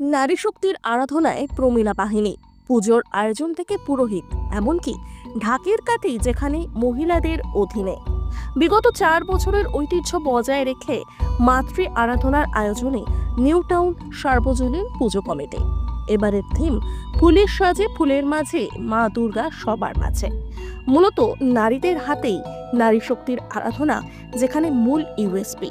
নারী শক্তির আরাধনায় প্রমীলা বাহিনী, পুজোর আয়োজন থেকে পুরোহিত, এমনকি ঢাকের কাঠি যেখানে মহিলাদের অধীনে। বিগত চার বছরের ঐতিহ্য বজায় রেখে মাতৃ আরাধনার আয়োজনে নিউ টাউন সার্বজনীন পুজো কমিটি। এবারের থিম, ফুলের সাজে ফুলের মাঝে মা দুর্গা সবার মাঝে। মূলত নারীদের হাতেই নারী শক্তির আরাধনা, যেখানে মূল USP.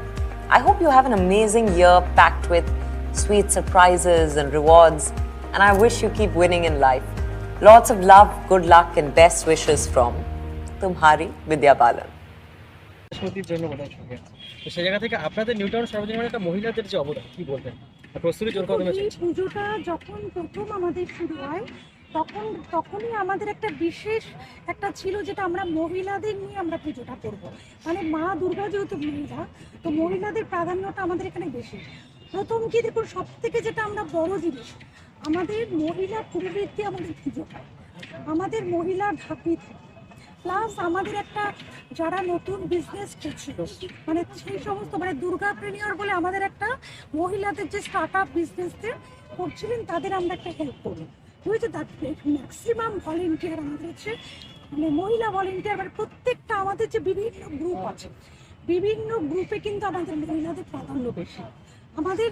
I hope you have an amazing year packed with sweet surprises and rewards, and I wish you keep winning in life. Lots of love, good luck, and best wishes from Tumhari Vidya Balan. প্রস্তুতি জোর কদমে পুজোটা আমাদের শুরু হয় তখন, তখনই আমাদের একটা বিশেষ একটা ছিল যেটা আমরা মহিলাদের নিয়ে আমরা পুজোটা করব। মানে মা দুর্গা যেহেতু মহিলা, তো মহিলাদের প্রাধান্যটা আমাদের এখানে বেশি। প্রথম কি দেখুন সব থেকে যেটা আমরা বড় জিনিস, আমাদের মহিলা পুরোহিতকে আমাদের পুজো আমাদের মহিলা ঢাকি প্লাস আমাদের একটা যারা নতুন বিজনেস করছিল মানে সেই সমস্ত মানে দুর্গা প্রেমিয়ার বলে আমাদের একটা মহিলাদের যে স্টার্ট আপ বিজনেসদের করছিলেন, তাদের আমরা একটা হেল্প করি বুঝেছ তার ম্যাক্সিমাম ভলেন্টিয়ার আমাদের হচ্ছে মানে মহিলা ভলেন্টিয়ার মানে প্রত্যেকটা আমাদের যে বিভিন্ন গ্রুপ আছে বিভিন্ন গ্রুপে কিন্তু আমাদের মহিলাদের প্রাধান্য বেশি। আমাদের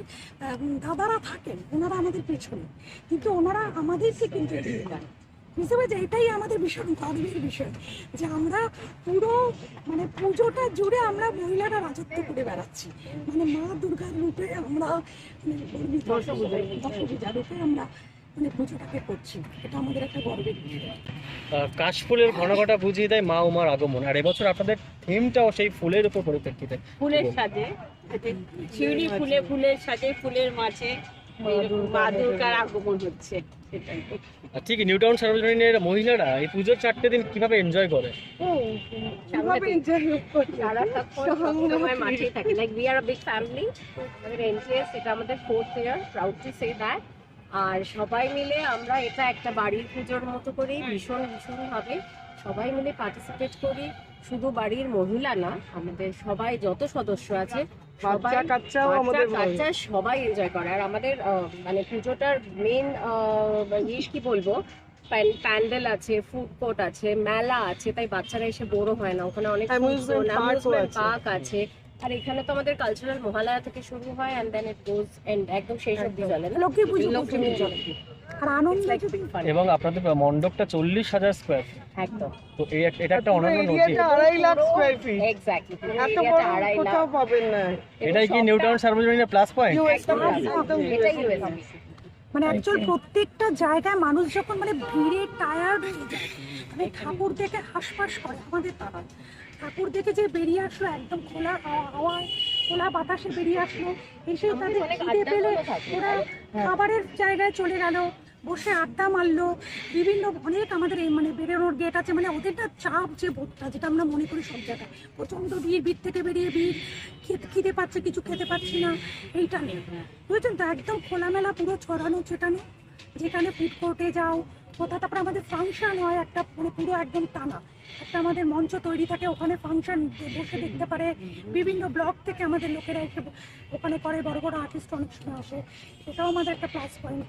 দাদারা থাকেন ওনারা আমাদের পেছনে কিন্তু ওনারা আমাদেরকে কিন্তু এগিয়ে দেন। বুঝতে পারছি এটাই আমাদের ভীষণ গর্বের বিষয় যে আমরা পুরো মানে পুজোটা জুড়ে আমরা মহিলারা রাজত্ব করে বেড়াচ্ছি। মানে মা দুর্গার রূপে আমরা মানে রূপে আমরা মানে পুজোটাকে করছি। এটা আমাদের একটা গর্বের বিষয় আহ, কাশফুলের ঘনঘটা বুঝিয়ে দেয় মা উমার আগমন। আর এবছর আপনাদের থিমটাও সেই ফুলের উপর পরিপ্রেক্ষিতে ফুলের সাজে শিউলি ফুলে ফুলের সাজে ফুলের মাঝে ঠিক নিউটাউন সর্বজনীনের মহিলারা এই পুজোর চারটে দিন কীভাবে এনজয় করে? সারা মাঠেই থাকি। Like we are a big family আমাদের এনজিএস এটা আমাদের fourth year proud to say that আর সবাই মিলে আমরা এটা একটা বাড়ির পুজোর মতো করেই ভীষণ ভীষণভাবে সবাই মিলে পার্টিসিপেট করি। শুধু বাড়ির মহিলা না আমাদের সবাই যত সদস্য আছে সবাই বাচ্চা সবাই এনজয় করে। আর আমাদের মানে পুজোটার মেন ইয়ে কি বলব? প্যান্ডেল আছে ফুড কোর্ট আছে মেলা আছে তাই বাচ্চারা এসে বড় হয় না। ওখানে অনেক। পার্ক আছে। আর এখানে তো আমাদের কালচারাল মহালয়া থেকে শুরু হয় and then it goes and একদম সেই সব চলে না? লক্ষ্মী পুজো লক্ষ্মী পুজো। আর আনন্দ. এবং আপনাদের মণ্ডপটা চল্লিশ হাজার স্কোয়ার একদম। তো এটা একটা অনন্য এরিয়াটা আড়াই লাখ স্কোয়ার ফিট এক্স্যাক্টলি এত বড় কোথাও পাবেন না। এটাই কি নিউটাউন সর্বজনীনের প্লাস পয়েন্ট এটাই মানে অ্যাকচুয়াল প্রত্যেকটা জায়গায় মানুষ যখন মানে ভিড়ে টায়ার্ড হয়ে যায় মানে ঠাকুর দেখে হাসপাস করে আমাদের তারা। ঠাকুর দেখে যে বেরিয়ে আসলো একদম খোলা হাওয়া- হাওয়ায় খোলা বাতাসে বেরিয়ে আসলো। এসে তাদের খিদে পেলে ওরা খাবারের জায়গায় চলে গেল বসে আড্ডা মারলো। বিভিন্ন অনেক আমাদের এই মানে বেরোনোর গেট আছে মানে ওদের না চাপ যে বোধটা যেটা আমরা মনে করি সব জায়গায়। প্রচণ্ড ভিড় ভিড় থেকে বেরিয়ে ভিড়। খেতে খিদে পাচ্ছে কিছু খেতে পাচ্ছি না। এইটা নেই বুঝেছেন তো? একদম খোলামেলা পুরো ছড়ানো ছেটানো। যেখানে ফুড কোর্টে যাও কোথাও তারপরে আমাদের ফাংশন হয় একটা মানে পুরো একদম টানা। একটা আমাদের মঞ্চ তৈরি থাকে ওখানে ফাংশন বসে দেখতে পারে। বিভিন্ন ব্লক থেকে আমাদের লোকেরা এসে ওখানে করে বড় বড় আর্টিস্ট অনেক সময় আসে। সেটাও আমাদের একটা প্লাস পয়েন্ট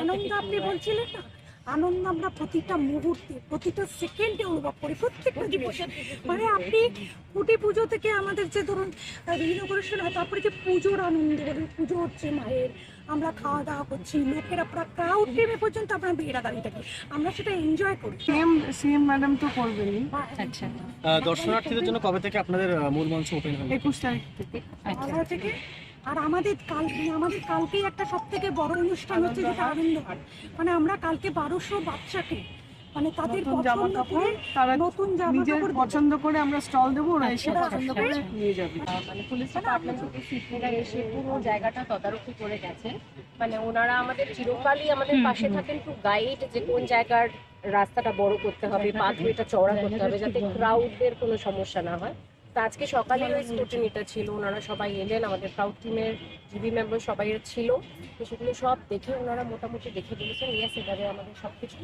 আনন্দ আপনি বলছিলেন না? আনন্দ আমরা প্রতিটা মুহূর্তে প্রতিটা সেকেন্ডে অনুভব করি প্রত্যেকটা জিনিস মানে আপনি কুটি পুজো থেকে আমাদের যে ধরুন রিনোভেশন হয় তারপরে যে পুজোর আনন্দ বলি পুজো হচ্ছে মায়ের আমরা খাওয়া দাওয়া করছি লোকেরা পুরো ক্রাউড টেমে পর্যন্ত আমরা বেড়া দাঁড়িয়ে থাকি। আমরা সেটা এনজয় করি। সিএম সিএম ম্যাডাম তো করবেনই। আচ্ছা। দর্শনার্থীদের জন্য কবে থেকে আপনাদের মূল মঞ্চ ওপেন হবে একুশ তারিখ থেকে। থেকে আর আমাদের কাল আমাদের কালকেই একটা সব থেকে বড় অনুষ্ঠান হচ্ছে যেটা আনন্দ হয়। মানে আমরা কালকে বারোশো বাচ্চাকে মানে তাদের জামা পছন্দ কাপড় করে তারা নতুন জামা কাপড় পছন্দ করে আমরা স্টল দেবো ওরা এসে পছন্দ করে নিয়ে যাবে। মানে পুলিশ ডিপার্টমেন্ট থেকে সিপিরা এসে পুরো জায়গাটা তদারকি করে গেছেন মানে ওনারা আমাদের চিরকালই আমাদের পাশে থাকেন টু গাইড যে কোন জায়গার রাস্তাটা বড় করতে হবে পাথওয়েটা চওড়া করতে হবে যাতে ক্রাউডদের কোনো সমস্যা না হয়। তো আজকে সকালে ওই স্কুটিনিটা ছিল, ওনারা সবাই এলেন, আমাদের ক্রাউড টিমের জিবি মেম্বার সবাই ছিল, তো সেগুলো সব দেখে ওনারা মোটামুটি দেখে বলেছেন ইয়েস এবারে আমাদের সব কিছু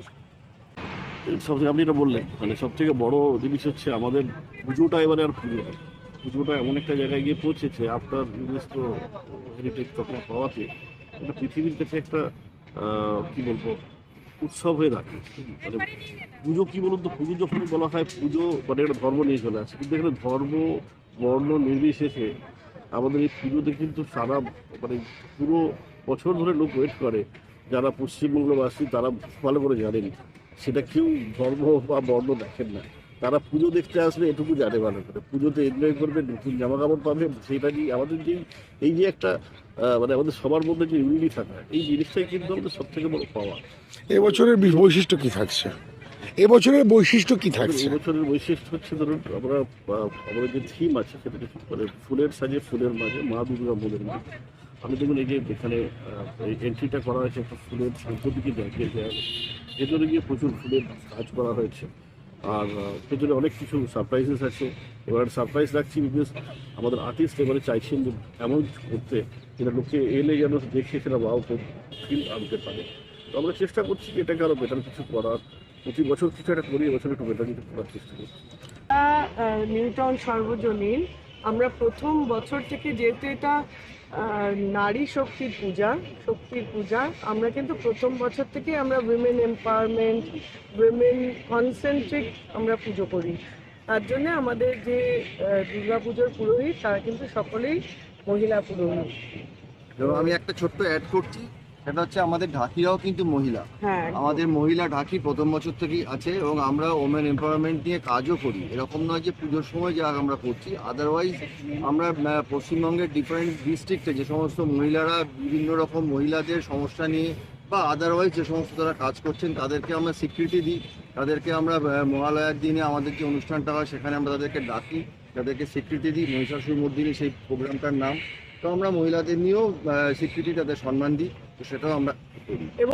সবথেকে আপনি এটা বললেন মানে সব থেকে বড় জিনিস হচ্ছে আমাদের পুজোটা এবারে আর পুজো। পুজোটা এমন একটা জায়গায় গিয়ে পৌঁছেছে আপনার ইউনেস্কো হেরিটেজ তখন পাওয়াতে, এটা পৃথিবীর কাছে একটা কি বলব উৎসব হয়ে থাকে। মানে পুজো কী বলুন তো? পুজো যখন বলা হয়, পুজো মানে একটা ধর্ম নিয়ে চলে আসে। কিন্তু এখানে ধর্ম, বর্ণ নির্বিশেষে আমাদের এই পুজোতে কিন্তু সারা মানে পুরো বছর ধরে লোক ওয়েট করে। যারা পশ্চিমবঙ্গবাসী, তারা ভালো করে জানেন, সেটা কেউ ধর্ম বা বর্ণ দেখেন না। তারা পুজো দেখতে আসবে এটুকু জানে ভালো করে। পুজোতে এনজয় করবে নতুন জামা কাপড় পাবে সেটা নিয়ে আমাদের যে এই যে একটা মানে আমাদের সবার মধ্যে যে ইউনিটি থাকা এই জিনিসটাই কিন্তু আমাদের সব থেকে বড় পাওয়া। এবছরের বৈশিষ্ট্য কি থাকছে? এবছরের বৈশিষ্ট্য কি থাকছে? এবছরের বৈশিষ্ট্য হচ্ছে ধরুন আমরা আমাদের যে থিম আছে সেটাকে মানে ফুলের সাজে ফুলের মাঝে মা দুর্গা মোদের মাঝে আমি দেখুন এই যে এখানে এন্ট্রিটা করা হয়েছে একটা ফুলের সাংস্কৃতিকে জায়গায় দেওয়া ভেতরে গিয়ে প্রচুর ফুলের কাজ করা হয়েছে। আর ভেতরে অনেক কিছু সারপ্রাইজেস আছে। এবার সারপ্রাইজ রাখছি বিকজ আমাদের আর্টিস্ট এবারে চাইছেন যে এমন কিছু করতে যেটা লোকে এলে যেন দেখে সেটা বাউ ফিল আনতে পারে। তো আমরা চেষ্টা করছি যে এটাকে আরও বেটার কিছু করার। প্রতি বছর কিছু একটা করি, এবছর একটু বেটার কিছু করার চেষ্টা করছি। নিউ টাউন সর্বজনীন। আমরা প্রথম বছর থেকে যেহেতু এটা নারী শক্তির পূজা শক্তির পূজা। আমরা কিন্তু প্রথম বছর থেকে আমরা উইমেন এম্পাওয়ারমেন্ট উইমেন কনসেন্ট্রিক আমরা পুজো করি। তার জন্য আমাদের যে দুর্গা পুজোর পুরোহিত, তারা কিন্তু সকলেই মহিলা পুরোহিত। আমি একটা ছোট্ট অ্যাড করছি। সেটা হচ্ছে আমাদের ঢাকিরাও কিন্তু মহিলা। হ্যাঁ আমাদের মহিলা ঢাকি প্রথম বছর থেকেই আছে এবং আমরা ওমেন এম্পাওয়ারমেন্ট নিয়ে কাজও করি। এরকম নয় যে পুজোর সময় যা আমরা করছি। আদারওয়াইজ আমরা পশ্চিমবঙ্গের ডিফারেন্ট ডিস্ট্রিক্টে যে সমস্ত মহিলারা বিভিন্ন রকম মহিলাদের সমস্যা নিয়ে বা আদারওয়াইজ যে সমস্ত তারা কাজ করছেন তাদেরকে আমরা স্বীকৃতি দিই। তাদেরকে আমরা মহালয়ার দিনে আমাদের যে অনুষ্ঠানটা হয় সেখানে আমরা তাদেরকে ডাকি। তাদেরকে স্বীকৃতি দিই। মহিষাসুর মর্দিনী সেই প্রোগ্রামটার নাম। তো আমরা মহিলাদের নিয়েও স্বীকৃতি তাদের সম্মান দিই তো সেটাও আমরা করি।